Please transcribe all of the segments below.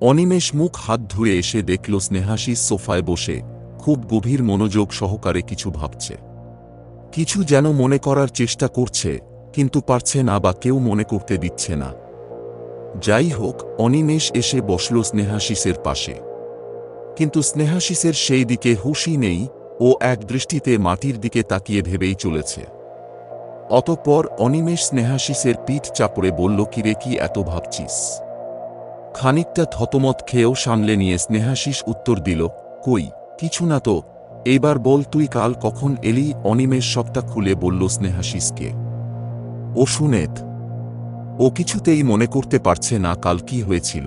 অনিমেষ মুখ হাত ধুয়ে এসে দেখল স্নেহাশিস সোফায় বসে, খুব গভীর মনোযোগ সহকারে কিছু ভাবছে। কিছু যেন মনে করার চেষ্টা করছে, কিন্তু পারছে না বা কেউ মনে করতে দিচ্ছে না। যাই হোক, অনিমেষ এসে বসল স্নেহাশিসের পাশে। কিন্তু স্নেহাশিসের সেই দিকে হুশই নেই, ও এক দৃষ্টিতে মাটির দিকে তাকিয়ে ভেবেই চলেছে। অতঃপর অনিমেষ স্নেহাশিসের পিঠ চাপড়ে বলল, কিরে, কি এত ভাবছিস? খানিকটা থতমত খেয়েও সামলে নিয়ে স্নেহাশিস উত্তর দিল, কই, কিছু না তো। এইবার বল তুই কাল কখন এলি? অনিমেষ সবটা খুলে বলল স্নেহাশিসকে ও শুনেত ও কিছুতেই মনে করতে পারছে না কাল কি হয়েছিল।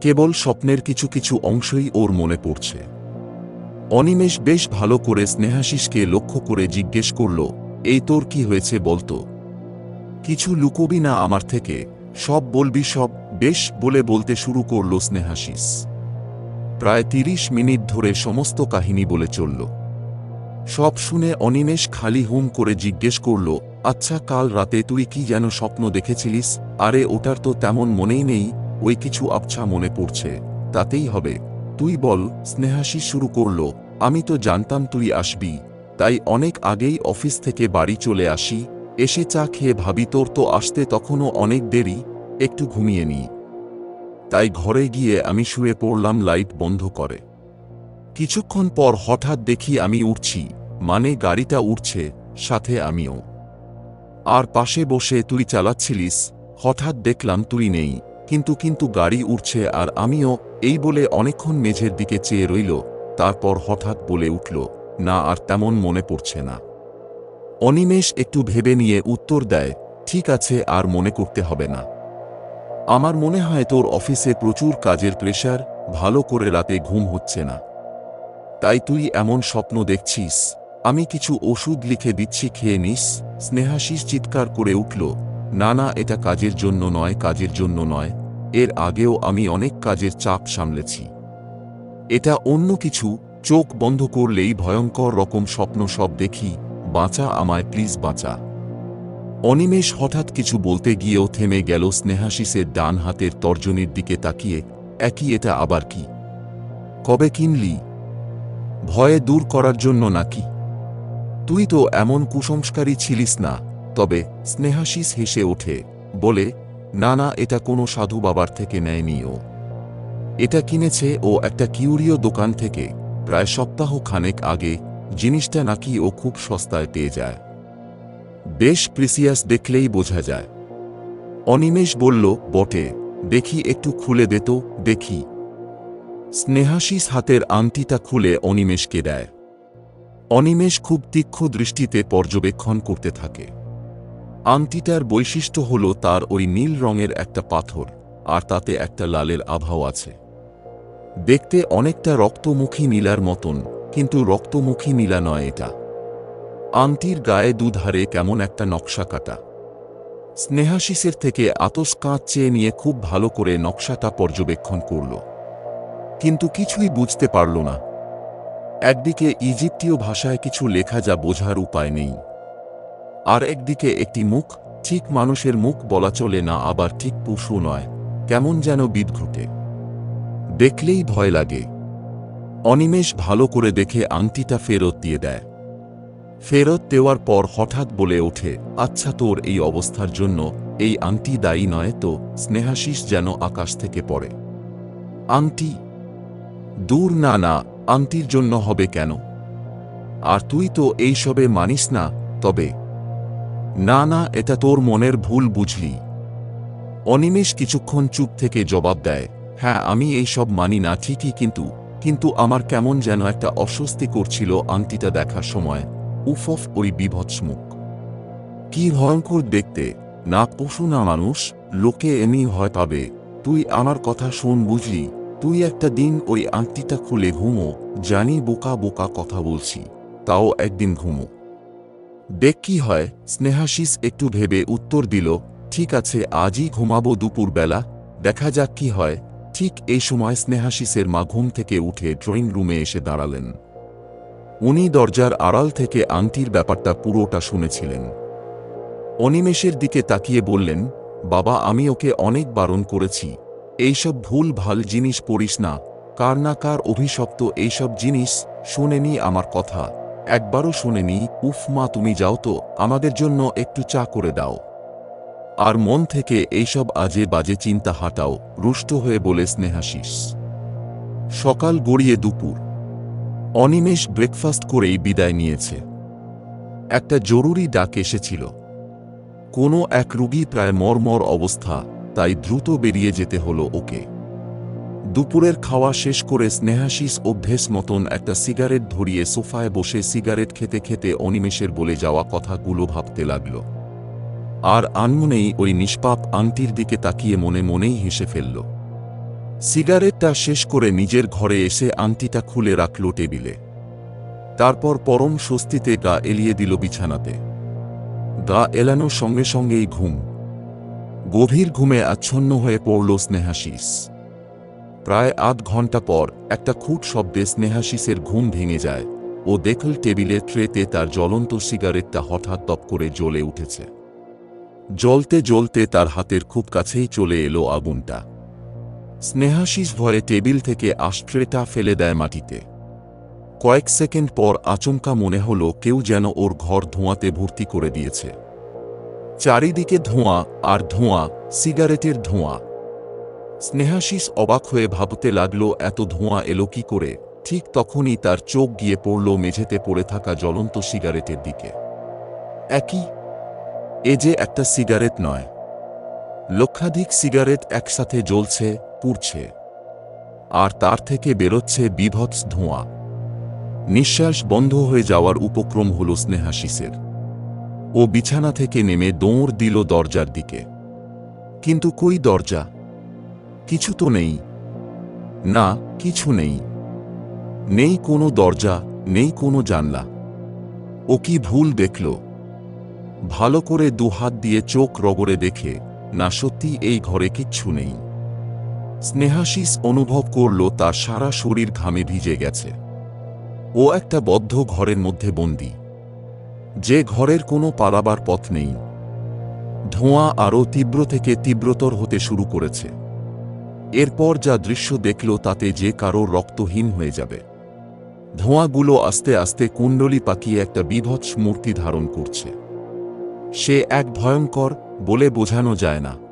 কেবল স্বপ্নের কিছু কিছু অংশই ওর মনে পড়ছে। অনিমেষ বেশ ভালো করে স্নেহাশিসকে লক্ষ্য করে জিজ্ঞেস করল, এই তোর কি হয়েছে বলতো? কিছু লুকোবি না আমার থেকে? সব বলবি সব বেশ বলে বলতে শুরু করল স্নেহাশিস। প্রায় তিরিশ মিনিট ধরে সমস্ত কাহিনী বলে চলল। সব শুনে অনিমেষ খালি হুম করে জিজ্ঞেস করল আচ্ছা কাল রাতে তুই কি যেন স্বপ্ন দেখেছিলিস? আরে, ওটার তো তেমন মনেই নেই, ওই কিছু আবছা মনে পড়ছে, তাতেই হবে। তুই বল। স্নেহাশিস শুরু করল, আমি তো জানতাম তুই আসবি, তাই অনেক আগেই অফিস থেকে বাড়ি চলে আসি, এসে চা খেয়ে ভাবি তোর তো আসতে তখনও অনেক দেরি একটু ঘুমিয়ে নিই তাই ঘরে গিয়ে আমি শুয়ে পড়লাম লাইট বন্ধ করে। কিছুক্ষণ পর হঠাৎ দেখি আমি উঠছি মানে গাড়িটা উঠছে, সাথে আমিও। আর পাশে বসে তুই চালাচ্ছিলিস, হঠাৎ দেখলাম তুই নেই, কিন্তু কিন্তু গাড়ি উঠছে আর আমিও, এই বলে অনেকক্ষণ মেঝের দিকে চেয়ে রইল, তারপর হঠাৎ বলে উঠল, না, আর তেমন মনে পড়ছে না। অনিমেষ একটু ভেবে নিয়ে উত্তর দেয়, ঠিক আছে, আর মনে করতে হবে না। আমার মনে হয় তোর অফিসে প্রচুর কাজের প্রেশার, ভালো করে রাতে ঘুম হচ্ছে না। তাই তুই এমন স্বপ্ন দেখছিস। আমি কিছু ওষুধ লিখে দিচ্ছি, খেয়ে নিস। স্নেহাশিস চিৎকার করে উঠল, না না, এটা কাজের জন্য নয়, কাজের জন্য নয়। এর আগেও আমি অনেক কাজের চাপ সামলেছি। এটা অন্য কিছু, চোখ বন্ধ করলেই ভয়ঙ্কর রকম স্বপ্ন সব দেখি। বাঁচা আমায়, প্লিজ বাঁচা। অনিমেষ হঠাৎ কিছু বলতে গিয়েও থেমে গেল স্নেহাশিসের ডান হাতের তর্জনীর দিকে তাকিয়ে, একই এটা আবার কি? কবে কিনলি? ভয়ে দূর করার জন্য নাকি? তুই তো এমন কুসংস্কারী ছিলিস না। তবে স্নেহাশিস হেসে ওঠে, বলে, না না, এটা কোনো সাধু বাবার থেকে নেয়নি ও। এটা কিনেছে ও একটা কিউরিও দোকান থেকে, প্রায় সপ্তাহ খানেক আগে, জিনিসটা নাকি ও খুব সস্তায় পেয়ে যায়। বেশ প্রিসিয়াস দেখলেই বোঝা যায়। অনিমেষ বলল, বটে, দেখি একটু খুলে দে তো, দেখি। স্নেহাশিস হাতের আংটিটা খুলে অনিমেষকে দেয়। অনিমেষ খুব তীক্ষ্ণ দৃষ্টিতে পর্যবেক্ষণ করতে থাকে। আংটিটার বৈশিষ্ট্য হল তার ওই নীল রঙের একটা পাথর, আর তাতে একটা লালের আভাও আছে। দেখতে অনেকটা রক্তমুখী নীলার মতন, কিন্তু রক্তমুখী নীলা নয় এটা। আংটির গায়ে দুধারে কেমন একটা নকশা কাটা। স্নেহাশিসের থেকে আতস কাঁচ চেয়ে নিয়ে খুব ভালো করে নকশাটা পর্যবেক্ষণ করল। কিন্তু কিছুই বুঝতে পারল না। একদিকে ইজিপ্তীয় ভাষায় কিছু লেখা যা বোঝার উপায় নেই। আর একদিকে একটি মুখ, ঠিক মানুষের মুখ বলা চলে না, আবার ঠিক পশু নয়, কেমন যেন বিদঘুটে দেখলেই ভয় লাগে। অনিমেষ ভালো করে দেখে আংটিটা ফেরত দিয়ে দেয়। ফেরত দেওয়ার পর হঠাৎ বলে ওঠে আচ্ছা তোর এই অবস্থার জন্য এই আংটি দায়ী নয় তো স্নেহাশিস যেন আকাশ থেকে পড়ে। আংটি? দূর না না, আংটির জন্য হবে কেন? আর তুই তো এইসবে মানিস না, তবে। না না, এটা তোর মনের ভুল বুঝলি। অনিমেষ কিছুক্ষণ চুপ থেকে জবাব দেয় হ্যাঁ আমি এই সব মানি না ঠিকই, কিন্তু কিন্তু আমার কেমন যেন একটা অস্বস্তি করছিল আংটিটা দেখার সময়। উফফ ওই বিভৎস মুখ। কি ভয়ঙ্কর দেখতে, না পশু না মানুষ, লোকে এমনি ভয় পাবে। তুই আমার কথা শোন বুঝলি, তুই একটা দিন ওই আংটিটা খুলে ঘুমো, জানি বোকা বোকা কথা বলছি, তাও একদিন ঘুমো। দেখ কি হয়, স্নেহাশিস একটু ভেবে উত্তর দিল, ঠিক আছে, আজই ঘুমাবো দুপুরবেলা, দেখা যাক কি হয়। ঠিক এই সময় স্নেহাশিসের মা ঘুম থেকে উঠে ড্রয়িং রুমে এসে দাঁড়ালেন। উনি দরজার আড়াল থেকে আংটির ব্যাপারটা পুরোটা শুনেছিলেন। অনিমেষের দিকে তাকিয়ে বললেন, বাবা, আমি ওকে অনেক বারণ করেছি। এইসব ভুল ভালো জিনিস পড়িস না। কার না কার অভিশপ্ত এইসব জিনিস শোনেনি আমার কথা। একবারও শোনেনি উফ মা, তুমি যাও তো, আমাদের জন্য একটু চা করে দাও। আর মন থেকে এইসব আজে বাজে চিন্তা হাঁটাও, রুষ্ট হয়ে বলে স্নেহাশিস সকাল গড়িয়ে দুপুর। অনিমেষ ব্রেকফাস্ট করেই বিদায় নিয়েছে। একটা জরুরি ডাক এসেছিল। কোনো এক রুগী প্রায় মরমর অবস্থা, তাই দ্রুত বেরিয়ে যেতে হলো ওকে। দুপুরের খাওয়া শেষ করে স্নেহাশিস অভ্যেস মতন একটা সিগারেট ধরিয়ে সোফায় বসে সিগারেট খেতে খেতে অনিমেষের বলে যাওয়া কথাগুলো ভাবতে লাগল। আর আনমনেই ওই নিষ্পাপ আংটির দিকে তাকিয়ে মনে মনেই হেসে ফেলল। সিগারেটটা শেষ করে নিজের ঘরে এসে আংটিটা খুলে রাখল টেবিলে। তারপর পরম স্বস্তিতে গা এলিয়ে দিল বিছানাতে। গা এলানোর সঙ্গে সঙ্গেই ঘুম। গভীর ঘুমে আচ্ছন্ন হয়ে পড়ল স্নেহাশিস। প্রায় আধ ঘণ্টা পর একটা খুট শব্দে স্নেহাশিসের ঘুম ভেঙে যায়। ও দেখল টেবিলের ট্রেতে তার জ্বলন্ত সিগারেটটা হঠাৎ তপ করে জ্বলে উঠেছে। জ্বলতে জ্বলতে তার হাতের খুব কাছেই চলে এলো আগুনটা। স্নেহাশিস ভয়ে টেবিল থেকে আশ্রেটা ফেলে দেয় মাটিতে। কয়েক সেকেন্ড পর আচমকা মনে হল কেউ যেন ওর ঘর ধোঁয়াতে ভর্তি করে দিয়েছে। চারিদিকে ধোঁয়া আর ধোঁয়া, সিগারেটের ধোঁয়া। স্নেহাশিস অবাক হয়ে ভাবতে লাগল, এত ধোঁয়া এলো কি করে? ঠিক তখনই তার চোখ গিয়ে পড়ল মেঝেতে পড়ে থাকা জ্বলন্ত সিগারেটের দিকে। একই। এ যে একটা সিগারেট নয়। লক্ষাধিক সিগারেট একসাথে জ্বলছে পুড়ছে, আর তার থেকে বেরোচ্ছে বিভৎস ধোঁয়া। নিঃশ্বাস বন্ধ হয়ে যাওয়ার উপক্রম হল স্নেহাশিসের। ও বিছানা থেকে নেমে দৌড় দিল দরজার দিকে। কিন্তু কই দরজা? কিছু তো নেই। না, কিছু নেই। নেই কোনো দরজা, নেই কোনো জানলা। ও কি ভুল দেখল? ভালো করে দুহাত দিয়ে চোখ রগড়ে দেখে, না সত্যি এই ঘরে কিচ্ছু নেই। স্নেহাশিস অনুভব করল তার সারা শরীর ঘামে ভিজে গেছে। ও একটা বদ্ধ ঘরের মধ্যে বন্দী। যে ঘরের কোনো পালাবার পথ নেই। ধোঁয়া আরও তীব্র থেকে তীব্রতর হতে শুরু করেছে। এরপর যা দৃশ্য দেখল তাতে যে কারও রক্তহীন হয়ে যাবে। ধোঁয়াগুলো আস্তে আস্তে কুণ্ডলি পাকিয়ে একটা বিভৎস মূর্তি ধারণ করছে। সে এক ভয়ঙ্কর বলে বোঝানো যায় না।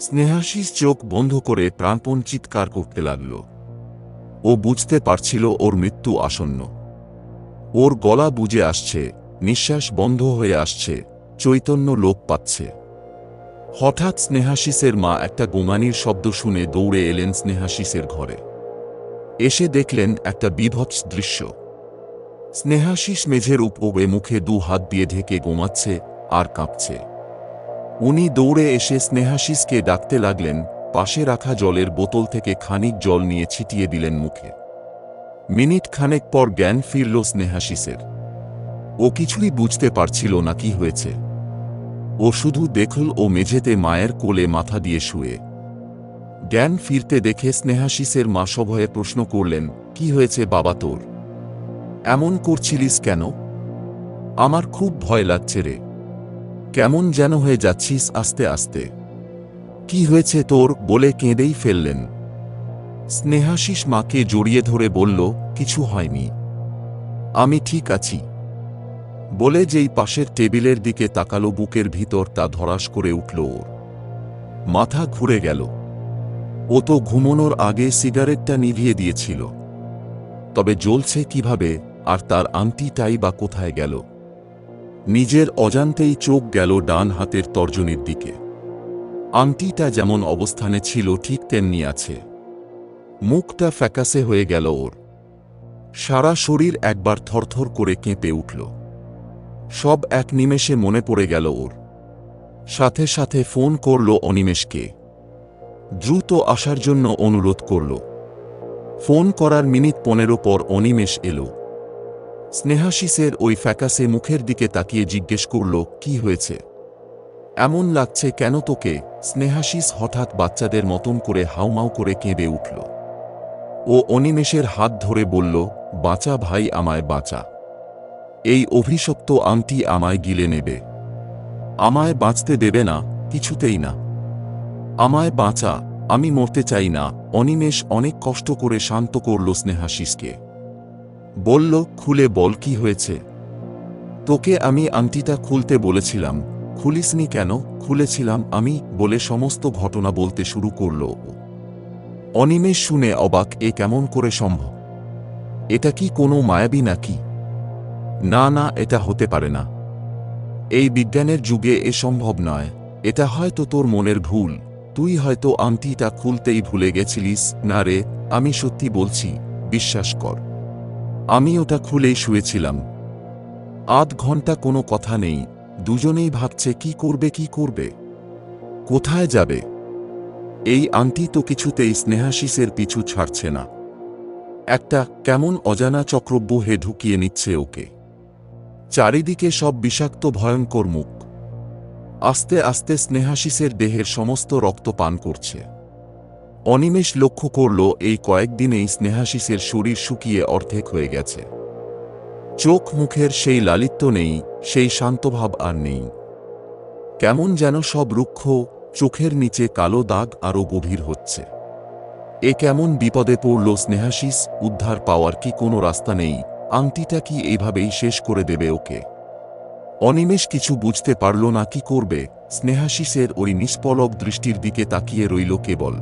স্নেহাশিস চোখ বন্ধ করে প্রাণপণ চিৎকার করতে লাগল। ও বুঝতে পারছিল ওর মৃত্যু আসন্ন। ওর গলা বুঝে আসছে, নিঃশ্বাস বন্ধ হয়ে আসছে, চৈতন্য লোপ পাচ্ছে। হঠাৎ স্নেহাশিসের মা একটা গোমানির শব্দ শুনে দৌড়ে এলেন স্নেহাশিসের ঘরে। এসে দেখলেন একটা বিভৎস দৃশ্য। স্নেহাশিস মেঝের উপরে মুখে দু হাত দিয়ে ঢেকে গোমাচ্ছে আর কাঁপছে। উনি দৌড়ে এসে স্নেহাশিসকে ডাকতে লাগলেন, পাশে রাখা জলের বোতল থেকে খানিক জল নিয়ে ছিটিয়ে দিলেন মুখে। মিনিট খানেক পর জ্ঞান ফিরল স্নেহাশিসের। ও কিছুই বুঝতে পারছিল না কি হয়েছে। ও শুধু দেখল ও মেঝেতে মায়ের কোলে মাথা দিয়ে শুয়ে। জ্ঞান ফিরতে দেখে স্নেহাশিসের মা সভয়ে প্রশ্ন করলেন, কি হয়েছে বাবা তোর? এমন করছিলিস কেন? আমার খুব ভয় লাগছে রে। কেমন যেন হয়ে যাচ্ছিস আস্তে আস্তে। কি হয়েছে তোর বলে কেঁদেই ফেললেন। স্নেহাশিস মাকে জড়িয়ে ধরে বলল, কিছু হয়নি। আমি ঠিক আছি। বলে যেই পাশের টেবিলের দিকে তাকালো, বুকের ভিতর তা ধরাস করে উঠল ওর। মাথা ঘুরে গেল। ও তো ঘুমনোর আগে সিগারেটটা নিভিয়ে দিয়েছিল। তবে জ্বলছে কীভাবে, আর তার আংটিটাই বা কোথায় গেল। নিজের অজান্তেই চোখ গেল ডান হাতের তর্জনীর দিকে। আংটিটা যেমন অবস্থানে ছিল, ঠিক তেমনি আছে। মুখটা ফ্যাকাসে হয়ে গেল ওর। সারা শরীর একবার থরথর করে কেঁপে উঠল। সব এক নিমেষে মনে পড়ে গেল ওর। সাথে সাথে ফোন করল অনিমেষকে। দ্রুত আসার জন্য অনুরোধ করল। ফোন করার মিনিট পনেরো পর অনিমেষ এলো। স্নেহাশিসের ওই ফ্যাকাসে মুখের দিকে তাকিয়ে জিজ্ঞেস করল, কি হয়েছে? এমন লাগছে কেন তোকে? স্নেহাশিস হঠাৎ বাচ্চাদের মতন করে হাউমাউ করে কেঁদে উঠল। ও অনিমেষের হাত ধরে বলল, বাঁচা ভাই, আমায় বাঁচা। এই অভিশপ্ত আংটি আমায় গিলে নেবে। আমায় বাঁচতে দেবে না, কিছুতেই না। আমায় বাঁচা, আমি মরতে চাই না। অনিমেষ অনেক কষ্ট করে শান্ত করল স্নেহাশিসকে। বলল, খুলে বল কি হয়েছে? তোকে আমি আংটিটা খুলতে বলেছিলাম। খুলিসনি কেন? খুলেছিলাম আমি, বলে সমস্ত ঘটনা বলতে শুরু করল অনিমেষ শুনে অবাক, এ কেমন করে সম্ভব? এটা কি কোনো মায়াবী নাকি? না না, এটা হতে পারে না। এই বিজ্ঞানের যুগে এ সম্ভব নয়। এটা হয়তো তোর মনের ভুল। তুই হয়তো আংটিটা খুলতেই ভুলে গেছিলিস। না রে, আমি সত্যি বলছি, বিশ্বাস কর। আমি ওটা খুলেই শুয়েছিলাম। আধ ঘণ্টা কোনো কথা নেই, দুজনেই ভাবছে কি করবে কি করবে? কোথায় যাবে? এই আংটি তো কিছুতেই স্নেহাশিসের পিছু ছাড়ছে না। একটা কেমন অজানা চক্রব্যূহে ঢুকিয়ে নিচ্ছে ওকে। চারিদিকে সব বিষাক্ত ভয়ঙ্কর মুখ। আস্তে আস্তে স্নেহাশিসের দেহের সমস্ত রক্ত পান করছে। অনিমেষ লক্ষ্য করল, এই কয়েকদিনেই স্নেহাশিসের শরীর শুকিয়ে অর্ধেক হয়ে গেছে। চোখ মুখের সেই লালিত্য নেই, সেই শান্তভাব আর নেই। কেমন যেন সব রুক্ষ, চোখের নিচে কালো দাগ আরও গভীর হচ্ছে। এ কেমন বিপদে পড়ল স্নেহাশিস, উদ্ধার পাওয়ার কি কোনো রাস্তা নেই, আংটিটা কি এইভাবেই শেষ করে দেবে ওকে? অনিমেষ কিছু বুঝতে পারল না কি করবে, স্নেহাশিসের ওই নিষ্পলক দৃষ্টির দিকে তাকিয়ে রইল কেবল।